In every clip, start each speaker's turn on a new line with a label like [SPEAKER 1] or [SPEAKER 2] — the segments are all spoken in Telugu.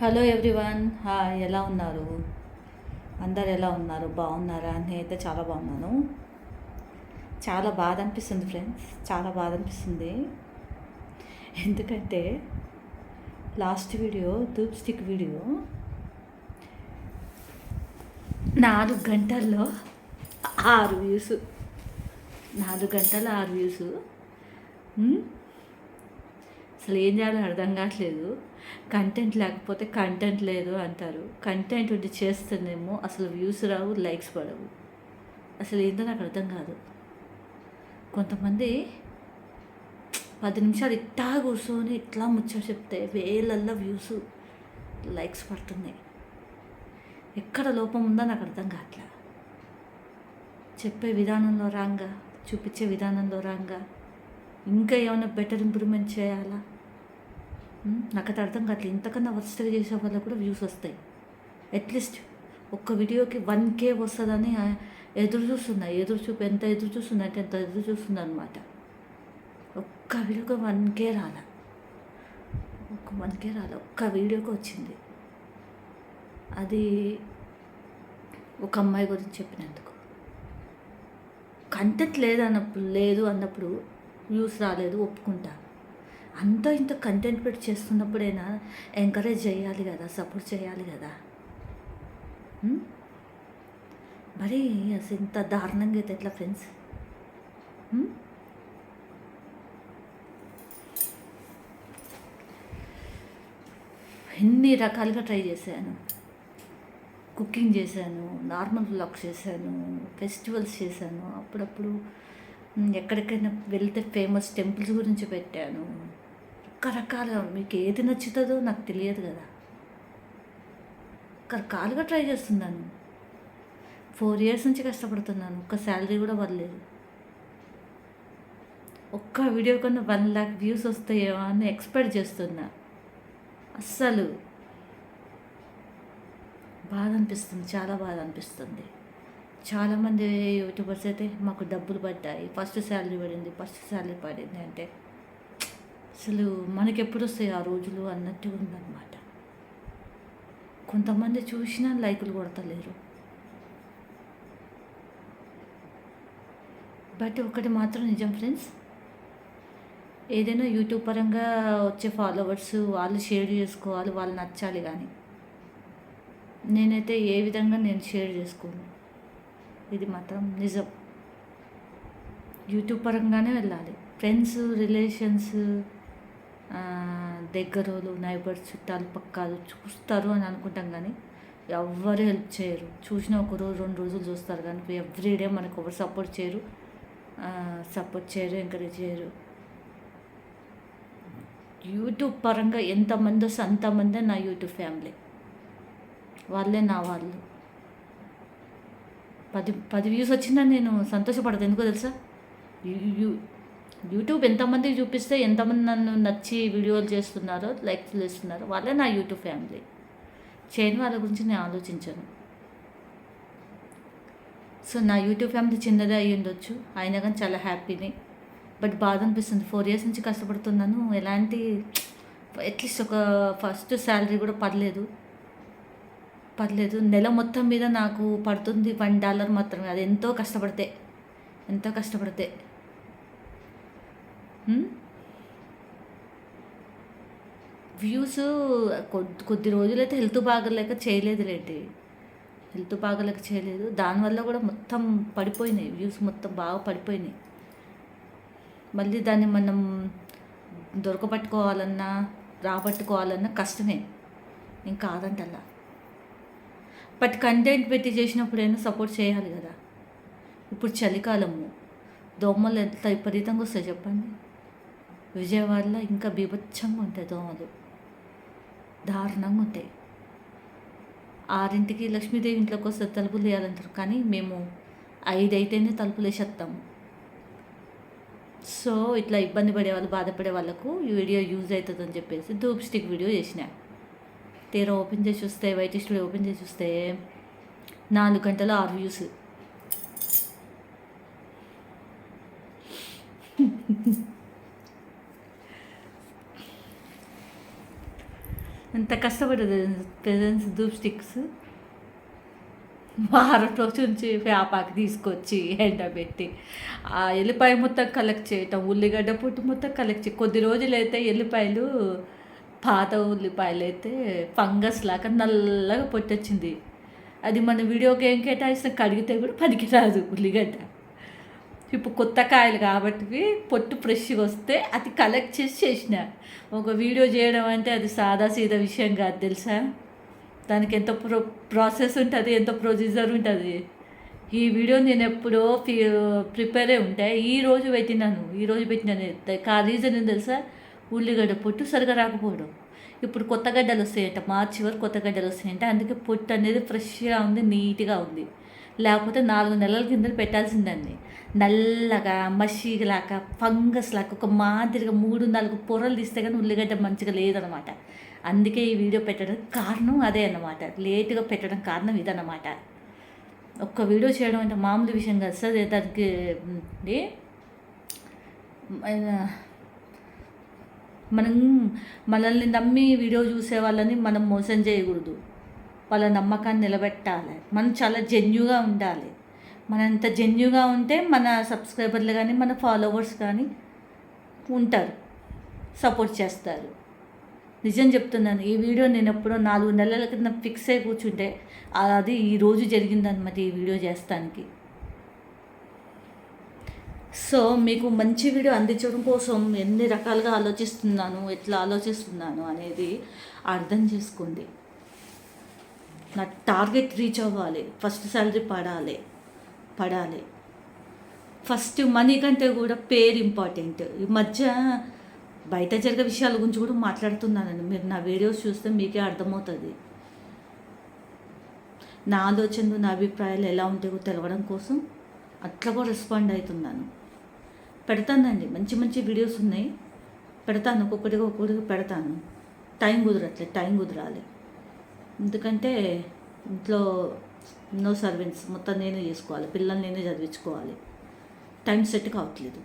[SPEAKER 1] హలో ఎవ్రీవన్ హాయ్ ఎలా ఉన్నారు? అందరు ఎలా ఉన్నారు? బాగున్నారా? నేనైతే చాలా బాగున్నాను. చాలా బాధ అనిపిస్తుంది ఫ్రెండ్స్ చాలా బాధ అనిపిస్తుంది. ఎందుకంటే last video dhoop stick video నాలుగు గంటల్లో ఆరు వ్యూస్ నాలుగు గంటల ఆరు వ్యూస్ అసలు ఏం చేయాలో అర్థం కావట్లేదు. కంటెంట్ లేకపోతే కంటెంట్ లేదు అంటారు. కంటెంట్ ఉండి చేస్తేనేమో అసలు వ్యూస్ రావు లైక్స్ పడవు. అసలు ఏందో నాకు అర్థం కాదు. కొంతమంది పది నిమిషాలు ఇట్టా కూర్చొని ఇట్లా ముచ్చట చెప్తే వేలల్లో వ్యూస్ లైక్స్ పడుతున్నాయి. ఎక్కడ లోపం ఉందో నాకు అర్థం కావట్లే. చెప్పే విధానంలో రాంగా చూపించే విధానంలో రాంగా ఇంకా ఏమైనా బెటర్ ఇంప్రూవ్మెంట్ చేయాలా? నాకు అది అర్థం కావట్లేదు. ఇంతకన్నా వరుసగా చేసే వల్ల కూడా వ్యూస్ వస్తాయి. అట్లీస్ట్ ఒక్క వీడియోకి వన్ కే వస్తుందని ఎదురు చూస్తున్నా. ఎదురు చూపు ఎంత ఎదురు చూస్తున్నా అంటే ఎంత ఎదురు చూస్తుంది అనమాట ఒక్క వీడియోకి వన్ కే రాల? ఒక్క వన్ కే రాల? ఒక్క వీడియోకి వచ్చింది. అది ఒక అమ్మాయి గురించి చెప్పినందుకు. కంటెంట్ లేదన్నప్పుడు లేదు అన్నప్పుడు వ్యూస్ రాలేదు ఒప్పుకుంటా. అంత ఇంత కంటెంట్ పెట్టి చేస్తున్నప్పుడైనా ఎంకరేజ్ చేయాలి కదా సపోర్ట్ చేయాలి కదా? మరి అసలు ఇంత దారుణంగా అయితే ఎట్లా ఫ్రెండ్స్ ఎన్ని రకాలుగా ట్రై చేశాను. కుకింగ్ చేశాను నార్మల్ బ్లాగ్స్ చేశాను ఫెస్టివల్స్ చేశాను అప్పుడప్పుడు ఎక్కడికైనా వెళ్తే ఫేమస్ టెంపుల్స్ గురించి పెట్టాను. రకరకాల మీకు ఏది నచ్చుతుందో నాకు తెలియదు కదా. రకరకాలుగా ట్రై చేస్తున్నాను. ఫోర్ ఇయర్స్ నుంచి కష్టపడుతున్నాను. ఒక్క శాలరీ కూడా పర్లేదు ఒక్క వీడియో కన్నా వన్ ల్యాక్ వ్యూస్ వస్తాయేమో అని ఎక్స్పెక్ట్ చేస్తున్నా. అస్సలు బాధ అనిపిస్తుంది చాలా బాధ అనిపిస్తుంది. చాలామంది యూట్యూబర్స్ అయితే మాకు డబ్బులు పడ్డాయి. ఫస్ట్ శాలరీ పడింది ఫస్ట్ శాలరీ పడింది అంటే అసలు మనకెప్పుడు వస్తాయి ఆ రోజులు అన్నట్టు ఉందన్నమాట. కొంతమంది చూసినా లైకులు కొడతలేరు. బట్ ఒకటి మాత్రం నిజం ఫ్రెండ్స్ ఏదైనా యూట్యూబ్ పరంగా వచ్చే ఫాలోవర్స్ వాళ్ళు షేర్ చేసుకోవాలి వాళ్ళు నచ్చాలి కానీ నేనైతే ఏ విధంగా నేను షేర్ చేసుకోను? ఇది మాత్రం నిజం. యూట్యూబ్ పరంగానే వెళ్ళాలి. ఫ్రెండ్స్ రిలేషన్స్ దగ్గరోళ్ళు నైబర్స్ చుట్టాలు పక్కాలు చూస్తారు అని అనుకుంటాం కానీ ఎవ్వరు హెల్ప్ చేయరు. చూసిన ఒక రోజు రెండు రోజులు చూస్తారు కానీ ఎవ్రీడే మనకు ఎవరు సపోర్ట్ చేయరు. సపోర్ట్ చేయరు ఎంకరేజ్ చేయరు. యూట్యూబ్ పరంగా ఎంతమంది వస్తే అంతమందే నా యూట్యూబ్ ఫ్యామిలీ. వాళ్ళే నా వాళ్ళు. పది పది వ్యూస్ వచ్చినా నేను సంతోషపడదు ఎందుకో తెలుసా? యూ- యూట్యూబ్ ఎంతమందికి చూపిస్తే ఎంతమంది నన్ను నచ్చి వీడియోలు చేస్తున్నారో లైక్స్ చేస్తున్నారో వాళ్ళే నా యూట్యూబ్ ఫ్యామిలీ. చేయని వాళ్ళ గురించి నేను ఆలోచించాను. సో నా యూట్యూబ్ ఫ్యామిలీ చిన్నదే అయ్యి ఉండొచ్చు అయినా కానీ చాలా హ్యాపీని. బట్ బాధ అనిపిస్తుంది. ఫోర్ ఇయర్స్ నుంచి కష్టపడుతున్నాను. ఎలాంటి అట్లీస్ట్ ఒక ఫస్ట్ శాలరీ కూడా పర్లేదు. పర్లేదు. నెల మొత్తం మీద నాకు పడుతుంది వన్ డాలర్ మాత్రమే. అది ఎంతో కష్టపడితే ఎంతో కష్టపడితే. Hmm? వ్యూస్ కొద్ది కొద్ది రోజులైతే హెల్త్ బాగలేక చేయలేదు లేండి హెల్త్ బాగలేక చేయలేదు. దానివల్ల కూడా మొత్తం పడిపోయినాయి. వ్యూస్ మొత్తం బాగా పడిపోయినాయి. మళ్ళీ దాన్ని మనం దొరకబట్టుకోవాలన్నా రాబట్టుకోవాలన్నా కష్టమే. ఇంకా కాదంటల్లా. బట్ కంటెంట్ పెట్టి చేసినప్పుడైనా సపోర్ట్ చేయాలి కదా. ఇప్పుడు చలికాలము. దోమలు ఎంత విపరీతంగా వస్తాయి చెప్పండి. విజయవాడలో ఇంకా బీభత్సంగా ఉంటాయి దోమలు. దారుణంగా ఉంటాయి. ఆరింటికి లక్ష్మీదేవి ఇంట్లోకి వస్తే తలుపులు వేయాలంటారు కానీ మేము ఐదు అయితేనే తలుపులు వేసేస్తాము సో ఇట్లా ఇబ్బంది పడే వాళ్ళు బాధపడే వాళ్ళకు ఈ వీడియో యూజ్ అవుతుందని చెప్పేసి ధూప్ స్టిక్ వీడియో చేసిన. తీరా ఓపెన్ చేసి చూస్తే వైట్ స్టూడియో ఓపెన్ చేసి చూస్తే నాలుగు గంటల ఆరు వ్యూస్. ఎంత కష్టపడ్డది పేరెంట్స్ ధూప్ స్టిక్స్? వారం రోజు నుంచి వేపాకు తీసుకొచ్చి ఎండబెట్టి ఆ ఎల్లిపాయ మొత్తం కలెక్ట్ చేయటం ఉల్లిగడ్డ పుట్టు మొత్తం కలెక్ట్ చేయి కొద్ది రోజులైతే ఎల్లిపాయలు పాత ఉల్లిపాయలు అయితే ఫంగస్ లాగా నల్లగా పొట్టొచ్చింది. అది మన వీడియోకి ఏం కేటాయిస్తే కడిగితే కూడా పనికిరాదు ఉల్లిగడ్డ. ఇప్పుడు కొత్త కాయలు కాబట్టి పొట్టు ఫ్రెష్గా వస్తే అది కలెక్ట్ చేసి చేసిన. ఒక వీడియో చేయడం అంటే అది సాదా సీదా విషయం కాదు తెలుసా? దానికి ఎంత ప్రో ప్రాసెస్ ఉంటుంది ఎంత ప్రొసీజర్ ఉంటుంది. ఈ వీడియో నేను ఎప్పుడో ప్రిపేర్ అయి ఉంటే ఈ రోజు పెట్టినాను. ఈ రోజు పెట్టినాను. కా రీజన్ ఏం తెలుసా? ఉల్లిగడ్డ పొట్టు సరిగా రాకపోవడం. ఇప్పుడు కొత్త గడ్డలు వస్తాయంట. మార్చి వరకు కొత్త గడ్డలు వస్తాయంట. అందుకే పొట్టు అనేది ఫ్రెష్గా ఉంది నీట్గా ఉంది. లేకపోతే నాలుగు నెలల కింద పెట్టాల్సిందండి. నల్లగా మషిలాగా ఫంగస్ లాగా ఒక మాదిరిగా మూడు నాలుగు పొరలు తీస్తే కానీ ఉల్లిగడ్డ మంచిగా లేదనమాట అందుకే ఈ వీడియో పెట్టడం కారణం అదే అన్నమాట. లేటుగా పెట్టడం కారణం ఇదనమాట ఒక్క వీడియో చేయడం అంటే మామూలు విషయం కాదు సార్. దానికి మనం మనల్ని నమ్మి వీడియో చూసే వాళ్ళని మనం మోసం చేయకూడదు. వాళ్ళ నమ్మకాన్ని నిలబెట్టాలి. మనం చాలా జెన్యుగా ఉండాలి. మనంత జెన్యుగా ఉంటే మన సబ్స్క్రైబర్లు కానీ మన ఫాలోవర్స్ కానీ ఉంటారు సపోర్ట్ చేస్తారు. నిజం చెప్తున్నాను ఈ వీడియో నేను ఎప్పుడో నాలుగు నెలల కింద ఫిక్స్ అయి కూర్చుంటే అది ఈరోజు జరిగిందనమాట ఈ వీడియో చేస్తానికి. సో మీకు మంచి వీడియో అందించడం కోసం ఎన్ని రకాలుగా ఆలోచిస్తున్నాను ఎట్లా ఆలోచిస్తున్నాను అనేది అర్థం చేసుకోండి. నా టార్గెట్ రీచ్ అవ్వాలి ఫస్ట్ శాలరీ పడాలి. పడాలి. ఫస్ట్ మనీ కంటే కూడా పేరు ఇంపార్టెంట్. ఈ మధ్య బయట జరిగే విషయాల గురించి కూడా మాట్లాడుతున్నానండి. మీరు నా వీడియోస్ చూస్తే మీకే అర్థమవుతుంది. నా ఆలోచనలు నా అభిప్రాయాలు ఎలా ఉంటాయో తెలవడం కోసం అట్లా కూడా రెస్పాండ్ అవుతున్నాను. పెడతానండి. మంచి మంచి వీడియోస్ ఉన్నాయి. పెడతాను. ఒక్కొక్కటిగా ఒక్కొక్కటిగా పెడతాను. టైం కుదరట్లేదు టైం కుదరాలి. ఎందుకంటే ఇంట్లో నో సర్వెంట్స్ మొత్తం నేనే చేసుకోవాలి. పిల్లల్ని నేనే చదివించుకోవాలి. టైం సెట్ కావట్లేదు.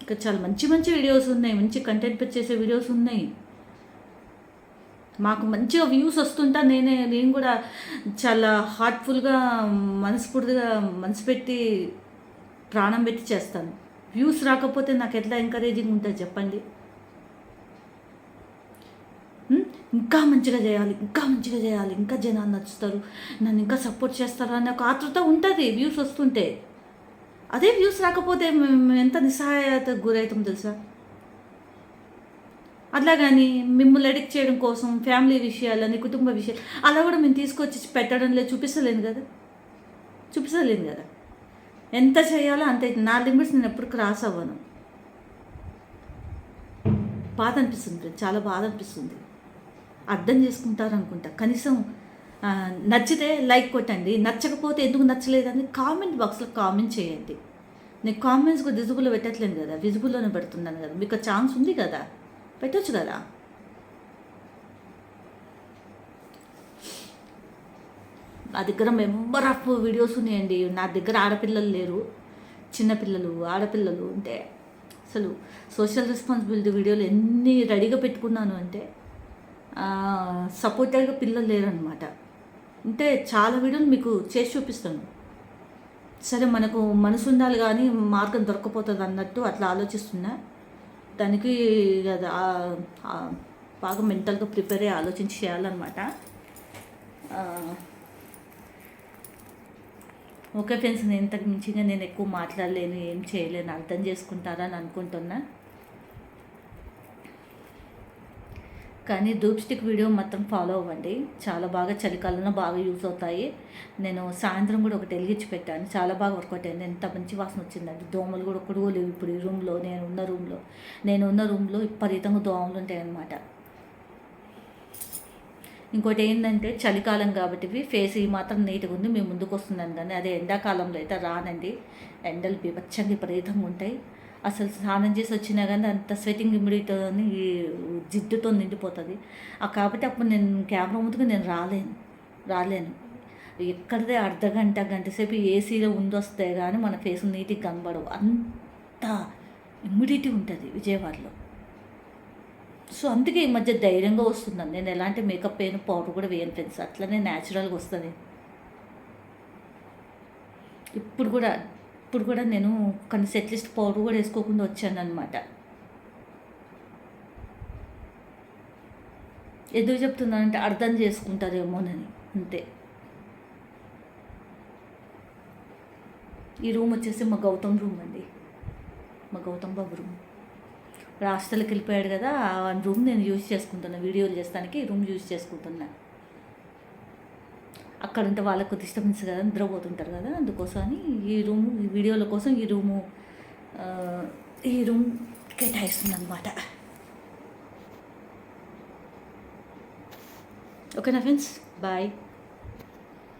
[SPEAKER 1] ఇంకా చాలా మంచి మంచి వీడియోస్ ఉన్నాయి. మంచి కంటెంట్ చేసే వీడియోస్ ఉన్నాయి. మాకు మంచిగా వ్యూస్ వస్తుంటా నేనే. నేను కూడా చాలా హార్ట్ఫుల్గా మనస్ఫూర్తిగా మనసు పెట్టి ప్రాణం పెట్టి చేస్తాను. వ్యూస్ రాకపోతే నాకు ఎట్లా ఎంకరేజింగ్ ఉంటుంది చెప్పండి? ఇంకా మంచిగా చేయాలి ఇంకా మంచిగా చేయాలి ఇంకా జనాలు నచ్చుతారు నన్ను ఇంకా సపోర్ట్ చేస్తారు అనే ఒక ఆతృత ఉంటుంది వ్యూస్ వస్తుంటే. అదే వ్యూస్ రాకపోతే మేము ఎంత నిస్సహాయత గురవుతాం తెలుసా? అట్లా కానీ మిమ్మల్ని ఎడిక్ట్ చేయడం కోసం ఫ్యామిలీ విషయాలని కుటుంబ విషయాలు అలా కూడా మేము తీసుకొచ్చి పెట్టడం లేదు చూపిస్తలేను కదా? చూపిస్తలేను కదా? ఎంత చేయాలో అంతే. నా లిమిట్స్ నేను ఎప్పుడు క్రాస్ అవ్వను. బాధ అనిపిస్తుంది చాలా బాధ అనిపిస్తుంది. అర్థం చేసుకుంటారు అనుకుంటా కనీసం నచ్చితే లైక్ కొట్టండి నచ్చకపోతే ఎందుకు నచ్చలేదని కామెంట్ బాక్స్లో కామెంట్ చేయండి. నేను కామెంట్స్ కూడా విజిబుల్లో పెట్టట్లేదు కదా విజిబుల్లోనే పెడుతున్నాను కదా. మీకు ఛాన్స్ ఉంది కదా? పెట్టచ్చు కదా? నా దగ్గర మెంబర్ ఆఫ్ వీడియోస్ ఉన్నాయండి. నా దగ్గర ఆడపిల్లలు లేరు చిన్నపిల్లలు ఆడపిల్లలు అంటే అసలు సోషల్ రెస్పాన్సిబిలిటీ వీడియోలు ఎన్ని రెడీగా పెట్టుకున్నాను అంటే సపోర్టివ్గా పిల్లలు లేరనమాట అంటే చాలా వీడియోలు మీకు చేసి చూపిస్తాను. సరే మనకు మనసు ఉండాలి కానీ మార్గం దొరకపోతుంది అన్నట్టు అట్లా ఆలోచిస్తున్నా. దానికి బాగా మెంటల్గా ప్రిపేర్ అయ్యి ఆలోచించి చేయాలన్నమాట. ఓకే ఫ్రెండ్స్ నేను ఇంతకు మించిగా నేను ఎక్కువ మాట్లాడలేను ఏం చేయలేను అర్థం చేసుకుంటారని అనుకుంటున్నా. కానీ ధూప్ స్టిక్ వీడియో మొత్తం ఫాలో అవ్వండి. చాలా బాగా చలికాలంలో బాగా యూస్ అవుతాయి. నేను సాయంత్రం కూడా ఒకటి వెలిగించి పెట్టాను. చాలా బాగా వర్కౌట్ అయింది ఎంత మంచి వాసన వచ్చిందండి దోమలు కూడా ఒక్కడు లేవు ఇప్పుడు ఈ రూమ్లో. నేను ఉన్న రూమ్లో. నేను ఉన్న రూమ్లో విపరీతంగా దోమలు ఉంటాయన్నమాట ఇంకోటి ఏంటంటే చలికాలం కాబట్టి ఫేస్ ఈ మాత్రం నీట్గా ఉంది. మేము ముందుకు వస్తున్నాను కానీ అదే ఎండాకాలంలో అయితే రానండి. ఎండలు బీభత్సంగా విపరీతంగా ఉంటాయి. అసలు స్నానం చేసి వచ్చినా కానీ అంత స్వెటింగ్ ఇమిడితో జిడ్డుతో నిండిపోతుంది. కాబట్టి అప్పుడు నేను కెమెరా ముందుకు నేను రాలేను రాలేను. ఎక్కడిదే అర్ధ గంట గంట సేపు ఏసీలో ఉందొస్తే కానీ మన ఫేస్ నీట్గా కనబడవు. అంత ఇమ్యూడిటీ ఉంటుంది విజయవాడలో. సో అందుకే ఈ మధ్య ధైర్యంగా వస్తున్నాను నేను ఎలాంటి మేకప్ వేయను పౌడర్ కూడా వేయను ఫ్రెండ్స్. అట్లనే న్యాచురల్గా వస్తుంది. ఇప్పుడు కూడా ఇప్పుడు కూడా నేను కనీసం అట్లీస్ట్ పౌడర్ కూడా వేసుకోకుండా వచ్చాను అనమాట ఎందుకు చెప్తున్నానంటే అర్థం చేసుకుంటారేమోనని అంతే. ఈ రూమ్ వచ్చేసి మా గౌతమ్ రూమ్ అండి. మా గౌతమ్ బాబు రూమ్ ఇప్పుడు హాస్టల్కి వెళ్ళిపోయాడు కదా ఆ రూమ్ నేను యూజ్ చేసుకుంటున్నా వీడియోలు చేస్తానికి ఈ రూమ్ యూజ్ చేసుకుంటున్నాను అక్కడ ఉంటే వాళ్ళకు డిస్టర్బెన్స్ కదా నిద్రపోతుంటారు కదా అందుకోసమని ఈ రూమ్ ఈ వీడియోల కోసం ఈ రూము ఈ రూమ్ కేటాయిస్తుంది అనమాట ఓకేనా ఫ్రెండ్స్? బాయ్.